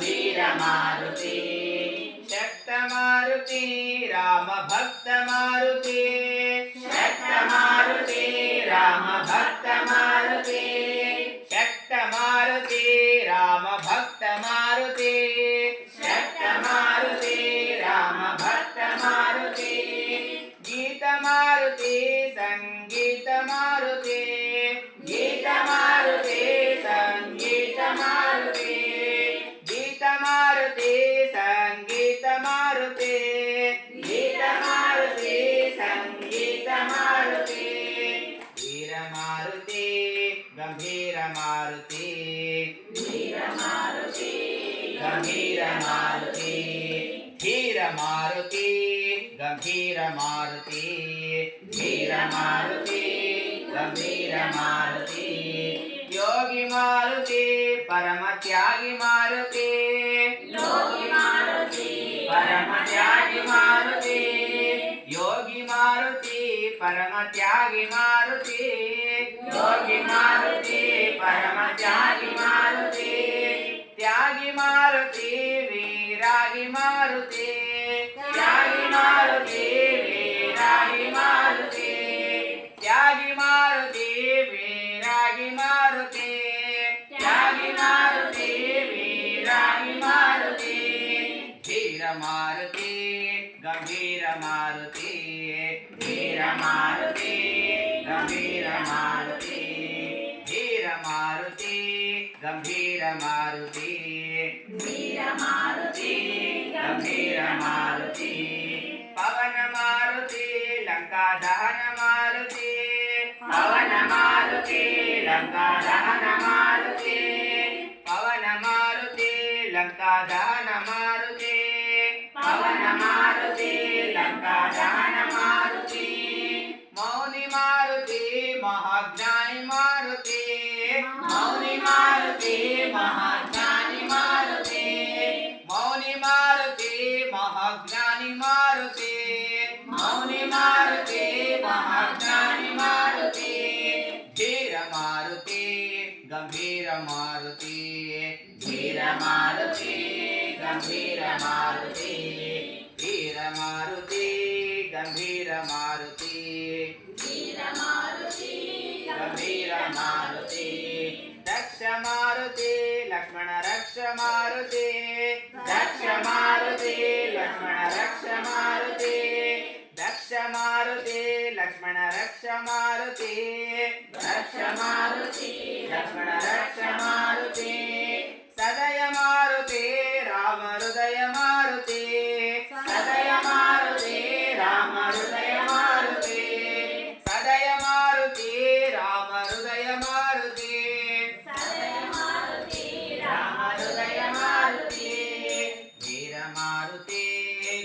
వీర మారుతి శక్త మారుతి రామ భక్త మారుతి శక్త మారుతి రామ భక్త మారుతి गंभीर मारुति धीर मारुति गंभीर मारुति धीर मारुति गंभीर मारुति योगी मारुति परम त्यागी मारुति परम त्यागी मारुति योगी मारुति परम त्यागी मारुति योगी मारुति परम त्यागी मारुति ರಾಗಿ ಮಾರುತಿ ರಾಗಿ ಮಾರುತಿ ರಾಗಿ ಮಾರುತಿ ರಾಗಿ ಮಾರುತಿ ರಾಗಿ ಮಾರುತಿ ರಾಗಿ ಮಾರುತಿ ರಾಗಿ ಮಾರುತಿ ರಾಗಿ ಮಾರುತಿ ಧೀರ ಮಾರುತಿ ಗಂಭೀರ ಮಾರುತಿ ಧೀರ ಮಾರುತಿ ಗಂಭೀರ ಮಾರುತಿ ಧೀರ ಮಾರುತಿ ಗಂಭೀರ ಮಾರುತಿ లంకాదహన మారుతి పవన మారుతి లంకాదహన మారుతి పవన మారుతి లంకాదహన మారుతి పవన మారుతి मारुति दक्ष मारुति लक्ष्मण रक्ष मारुति दक्ष मारुति लक्ष्मण रक्ष मारुति दक्ष मारुति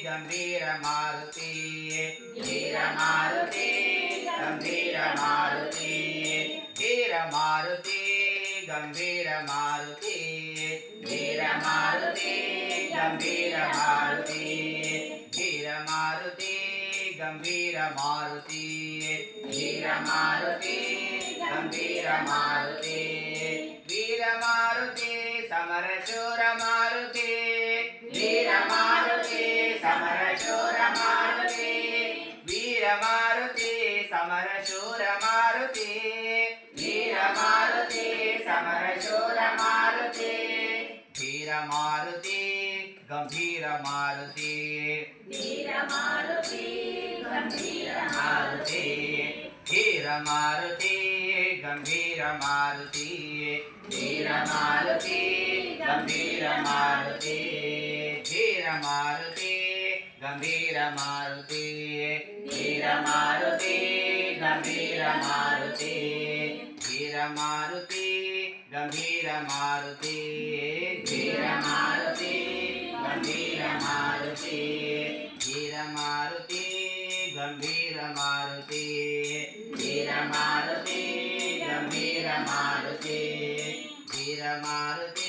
கம்பீர மாருதி வீர மாருதி கம்பீர மாருதி வீர மாருதி கம்பீர மாருதி வீர மாருதி கம்பீர மாருதி வீர மாருதி கம்பீர மாருதி வீர ಮಾರುತಿ ಸಮರ ಶೂರ ಮಾರುತಿ ವೀರ ಮಾರುತಿ ಸಮರ ಶೂರ ಮಾರುತಿ ವೀರ ಮಾರುತಿ ಗಂಭೀರ ಮಾರುತಿ ವೀರ ಮಾರುತಿ ಗಂಭೀರ ಮಾರುತಿ ವೀರ ಮಾರುತಿ ಗಂಭೀರ ಮಾರುತಿ ವೀರ ಮಾರುತಿ ಗಂಭೀರ ಮಾರುತಿ ವೀರ ಮಾರುತಿ ಗಂಭೀರ ಮಾರುತಿ வீரமாருதி கம்பீரமாருதி வீரமாருதி கம்பீரமாருதி வீரமாருதி கம்பீரமாருதி வீரமாருதி கம்பீரமாருதி வீரமாருதி கம்பீரமாருதி வீரமாருதி.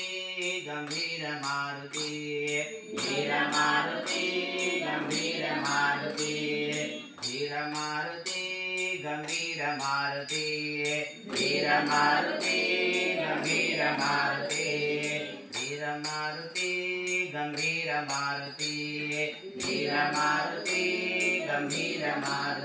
மாருதி வீர மாருதி கம்பீர மாருதி வீர மாருதி கம்பீர மாருதி